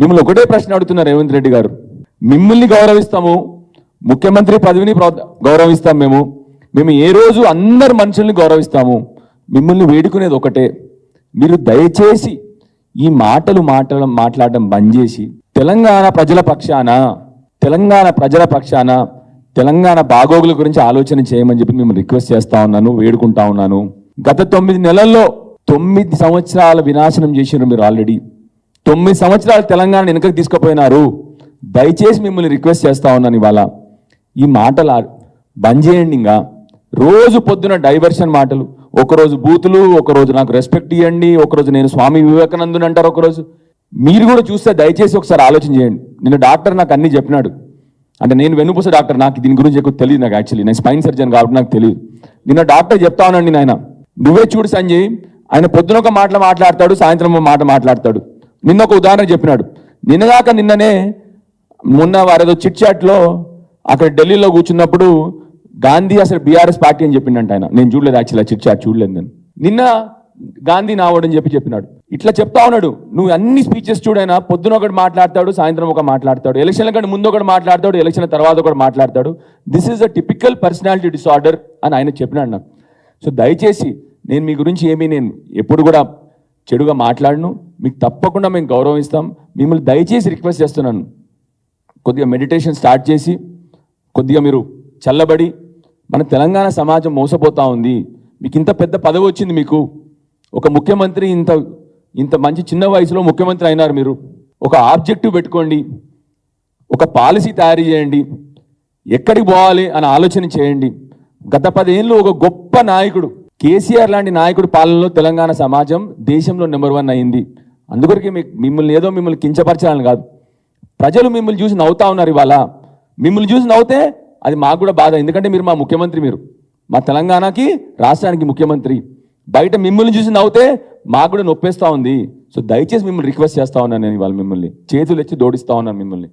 మిమ్మల్ని ఒకటే ప్రశ్న అడుగుతున్నారు రేవంత్ రెడ్డి గారు. మిమ్మల్ని గౌరవిస్తాము ముఖ్యమంత్రి పదవిని గౌరవిస్తాం మేము. మేము ఏ రోజు అందరు మనుషుల్ని గౌరవిస్తాము. మిమ్మల్ని వేడుకునేది ఒకటే. మీరు దయచేసి ఈ మాటలు మాట్లాడడం మాట్లాడడం బంద్ చేసి తెలంగాణ ప్రజల పక్షాన తెలంగాణ ప్రజల పక్షాన తెలంగాణ బాగోగుల గురించి ఆలోచన చేయమని చెప్పి మేము రిక్వెస్ట్ చేస్తా ఉన్నాను వేడుకుంటా ఉన్నాను. గత తొమ్మిది నెలల్లో తొమ్మిది సంవత్సరాల వినాశనం చేసినారు మీరు ఆల్రెడీ. తొమ్మిది సంవత్సరాలు తెలంగాణ వెనుకకు తీసుకుపోయినారు. దయచేసి మిమ్మల్ని రిక్వెస్ట్ చేస్తా ఉన్నాను ఇవాళ. ఈ మాటలు బంద్ చేయండి ఇంకా. రోజు పొద్దున డైవర్షన్ మాటలు. ఒకరోజు బూతులు ఒకరోజు నాకు రెస్పెక్ట్ ఇవ్వండి ఒకరోజు నేను స్వామి వివేకానందుని అంటారు ఒకరోజు. మీరు కూడా చూస్తే దయచేసి ఒకసారి ఆలోచన చేయండి. నిన్న డాక్టర్ నాకు అన్ని చెప్పినాడు. అంటే నేను వెన్నుపూస డాక్టర్ నాకు దీని గురించి ఎక్కువ తెలియదు నాకు యాక్చువల్లీ నేను స్పైన్ సర్జన్ కాబట్టి నాకు తెలియదు. నిన్న డాక్టర్ చెప్తా ఉన్నాండి నాయన నువ్వే చూడు సంజయ్ ఆయన పొద్దున ఒక మాట మాట్లాడతాడు సాయంత్రం మాట మాట్లాడతాడు. నిన్న ఒక ఉదాహరణ చెప్పినాడు. నిన్నగాక నిన్ననే మొన్న వారేదో చిట్ చాట్లో అక్కడ ఢిల్లీలో కూర్చున్నప్పుడు గాంధీ అసలు బీఆర్ఎస్ పార్టీ అని చెప్పిండంట ఆయన. నేను చూడలేదు యాక్చువల్లీ చిట్ చాట్ చూడలేదు నేను. నిన్న గాంధీ నావడని చెప్పి చెప్పినాడు. ఇట్లా చెప్తా ఉన్నాడు. నువ్వు అన్ని స్పీచెస్ చూడైనా పొద్దున ఒకటి మాట్లాడతాడు సాయంత్రం ఒక మాట్లాడతాడు ఎలక్షన్ల కంటే ముందు ఒకటి మాట్లాడతాడు ఎలక్షన్ తర్వాత ఒకటి మాట్లాడతాడు. This is a typical personality disorder అని ఆయన చెప్పినాడు నాకు. సో దయచేసి నేను మీ గురించి ఏమీ నేను ఎప్పుడు కూడా చెడుగా మాట్లాడను. మీకు తప్పకుండా మేము గౌరవిస్తాం. మిమ్మల్ని దయచేసి రిక్వెస్ట్ చేస్తున్నాను. కొద్దిగా మెడిటేషన్ స్టార్ట్ చేసి కొద్దిగా మీరు చల్లబడి మన తెలంగాణ సమాజం మోసపోతూ ఉంది. మీకు ఇంత పెద్ద పదవి వచ్చింది మీకు. ఒక ముఖ్యమంత్రి ఇంత ఇంత మంచి చిన్న వయసులో ముఖ్యమంత్రి అయినారు మీరు. ఒక ఆబ్జెక్టివ్ పెట్టుకోండి. ఒక పాలసీ తయారు చేయండి. ఎక్కడికి పోవాలి అని ఆలోచన చేయండి. గత పదేళ్ళు ఒక గొప్ప నాయకుడు కేసీఆర్ లాంటి నాయకుడు పాలనలో తెలంగాణ సమాజం దేశంలో నెంబర్ వన్ అయింది. అందుకొరకే మిమ్మల్ని ఏదో మిమ్మల్ని కించపరచాలని కాదు. ప్రజలు మిమ్మల్ని చూసి నవ్వుతా ఉన్నారు ఇవాళ. మిమ్మల్ని చూసి నవ్వుతే అది మాకు కూడా బాధ. ఎందుకంటే మీరు మా ముఖ్యమంత్రి మీరు. మా తెలంగాణకి రాష్ట్రానికి ముఖ్యమంత్రి. బయట మిమ్మల్ని చూసి నవ్వుతే మాకు కూడా నొప్పేస్తా ఉంది. సో దయచేసి మిమ్మల్ని రిక్వెస్ట్ చేస్తా ఉన్నాను నేను ఇవాళ మిమ్మల్ని. చేతులు ఎత్తి దోడిస్తా ఉన్నాను మిమ్మల్ని.